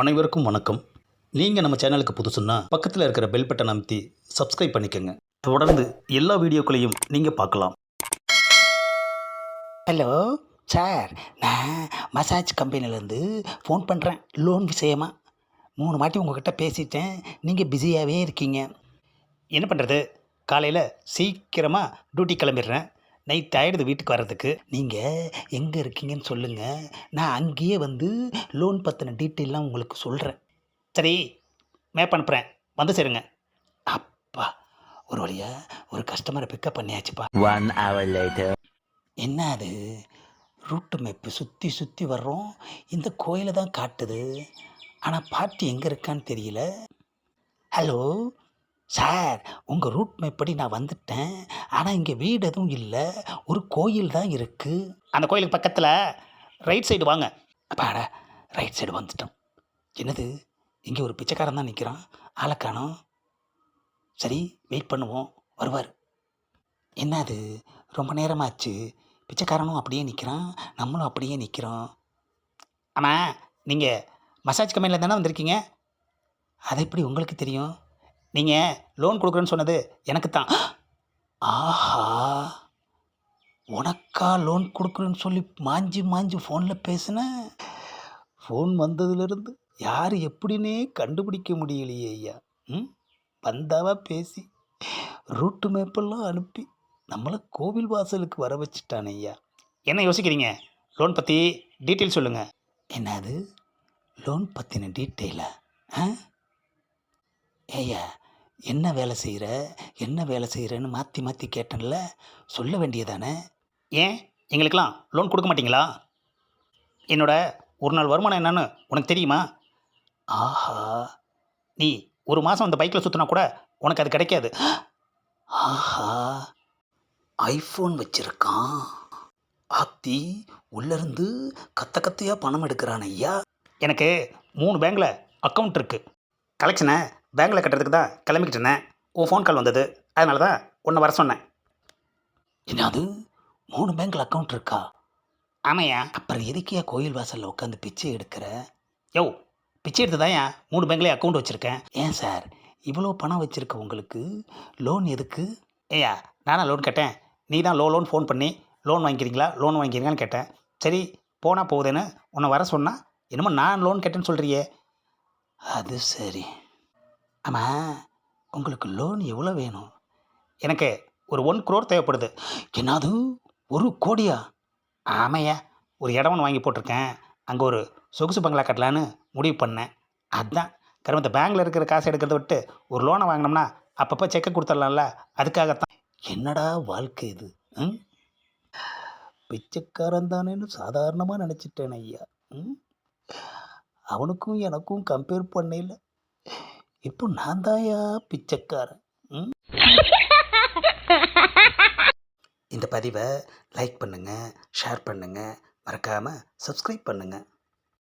அனைவருக்கும் வணக்கம். நீங்கள் நம்ம சேனலுக்கு புதுசுன்னா பக்கத்தில் இருக்கிற பெல் பட்டன் அமைத்தி சப்ஸ்கிரைப் பண்ணிக்கோங்க. தொடர்ந்து எல்லா வீடியோக்களையும் நீங்கள் பார்க்கலாம். ஹலோ சார் நான் மசாஜ் கம்பெனிலேருந்து ஃபோன் பண்ணுறேன் லோன் விஷயமா. மூணு மாட்டி உங்ககிட்ட பேசிட்டேன். நீங்கள் பிஸியாகவே இருக்கீங்க. என்ன பண்ணுறது காலையில் சீக்கிரமாக டியூட்டி கிளம்பிடுறேன். நைட் ஆகிடுது வீட்டுக்கு வர்றதுக்கு. நீங்கள் எங்கே இருக்கீங்கன்னு சொல்லுங்கள் நான் அங்கேயே வந்து லோன் பற்றின டீட்டெயிலாம் உங்களுக்கு சொல்கிறேன் சரி மேப் அனுப்புகிறேன் வந்து சேருங்க. அப்பா ஒரு வழியாக ஒரு கஸ்டமரை பிக்கப் பண்ணியாச்சுப்பா. One hour later. என்ன அது? ரூட்டு மேப்பு சுற்றி சுற்றி வர்றோம். இந்த கோயிலை தான் காட்டுது. ஆனால் பாட்டி எங்கே இருக்கான்னு தெரியல. ஹலோ சார் உங்கள் ரூட் மேப்படி நான் வந்துட்டேன். ஆனால் இங்கே வீடு எதுவும் இல்லை. ஒரு கோயில் தான் இருக்குது அந்த கோயிலுக்கு பக்கத்தில் ரைட் சைடு வாங்க. அப்பாட ரைட் சைடு வந்துட்டோம். என்னது? இங்கே ஒரு பிச்சைக்காரன் தான் நிற்கிறான் ஆளை காணும். சரி வெயிட் பண்ணுவோம். வருவார். என்ன அது? ரொம்ப நேரமாச்சு. பிச்சைக்காரனும் அப்படியே நிற்கிறான் நம்மளும் அப்படியே நிற்கிறோம் ஆமாம் நீங்கள் மசாஜ் கம்பெனியில் தானே வந்திருக்கீங்க? அது எப்படி உங்களுக்கு தெரியும்? நீங்கள் லோன் கொடுக்குறேன்னு சொன்னது எனக்கு தான் ஆஹா. உனக்கா லோன் கொடுக்குறேன்னு சொல்லி மாஞ்சி மாஞ்சி ஃபோனில் பேசினேன் ஃபோன் வந்ததுலேருந்து யார் எப்படின்னே கண்டுபிடிக்க முடியலையே ஐயா. ம்? வந்தாவா பேசி ரூட்டு மேப்பெல்லாம் அனுப்பி நம்மளை கோவில் வாசலுக்கு வர வச்சுட்டானே ஐயா. என்ன யோசிக்கிறீங்க? லோன் பற்றி டீட்டெயில் சொல்லுங்கள் என்னது? லோன் பற்றின டீட்டெயிலா ஆ? ஏய்யா என்ன வேலை செய்கிற என்ன வேலை செய்கிறேன்னு மாற்றி மாற்றி கேட்டேன்ல. சொல்ல வேண்டியதானே? ஏன்? எங்களுக்கெல்லாம் லோன் கொடுக்க மாட்டீங்களா? என்னோட ஒரு நாள் வருமானம் என்னன்னு உனக்கு தெரியுமா? ஆஹா. நீ ஒரு மாதம் அந்த பைக்கில் சுற்றினா கூட உனக்கு அது கிடைக்காது. ஆஹா. ஐஃபோன் வச்சிருக்கான். ஆத்தி உள்ளேருந்து கத்த கத்தையாக பணம் எடுக்கிறான் ஐயா. எனக்கு மூணு பேங்க்கில் அக்கௌண்ட் இருக்குது கலெக்ஷனை பேங்க்கில் கட்டுறதுக்கு தான் கிளம்பிக்கிட்டு இருந்தேன். உன் ஃபோன் கால் வந்தது. அதனால தான் உன்னை வர சொன்னேன். என்னது? மூணு பேங்க்கில் அக்கௌண்ட் இருக்கா? ஆமாய்யா அப்புறம் எதுக்கியா கோயில் வாசலில் உட்காந்து பிச்சை எடுக்கிற? யோ பிச்சை எடுத்து தான் ஏன் மூணு பேங்க்லேயே அக்கௌண்ட் வச்சுருக்கேன்? ஏன் சார்? இவ்வளோ பணம் வச்சுருக்க உங்களுக்கு? லோன் எதுக்கு? ஏய்யா நானா லோன் கேட்டேன். நீ தான் லோ லோன் ஃபோன் பண்ணி லோன் வாங்கிக்கிறீங்களா? லோன் வாங்கிக்கிறீங்களான்னு கேட்டேன். சரி போனால் போகுதுன்னு உன்னை வர சொன்னா என்னமோ நான் லோன் கேட்டேன்னு சொல்கிறியே அது சரி. ஆமாம் உங்களுக்கு லோன் எவ்வளோ வேணும்? எனக்கு ஒரு ஒன் குரோர் தேவைப்படுது. என்னது? ஒரு கோடியா? ஆமையா ஒரு இடம் ஒன்று வாங்கி போட்டிருக்கேன். அங்கே ஒரு சொகுசு பங்களா கட்டலான்னு முடிவு பண்ணேன். அதுதான் கருமத்தை பேங்கில் இருக்கிற காசு எடுக்கிறத விட்டு ஒரு லோனை வாங்கினோம்னா அப்பப்போ செக்கை கொடுத்துடலாம்ல அதுக்காகத்தான். என்னடா வாழ்க்கை இது ம்? பிச்சைக்காரன் தானேன்னு சாதாரணமாக நினச்சிட்டேன் ஐயா ம்? அவனுக்கும் எனக்கும் கம்பேர் பண்ணல. இப்போ நான் தாயா பிச்சைக்காரன் இந்த பதிவை லைக் பண்ணுங்கள் ஷேர் பண்ணுங்கள் மறக்காமல் சப்ஸ்கிரைப் பண்ணுங்கள்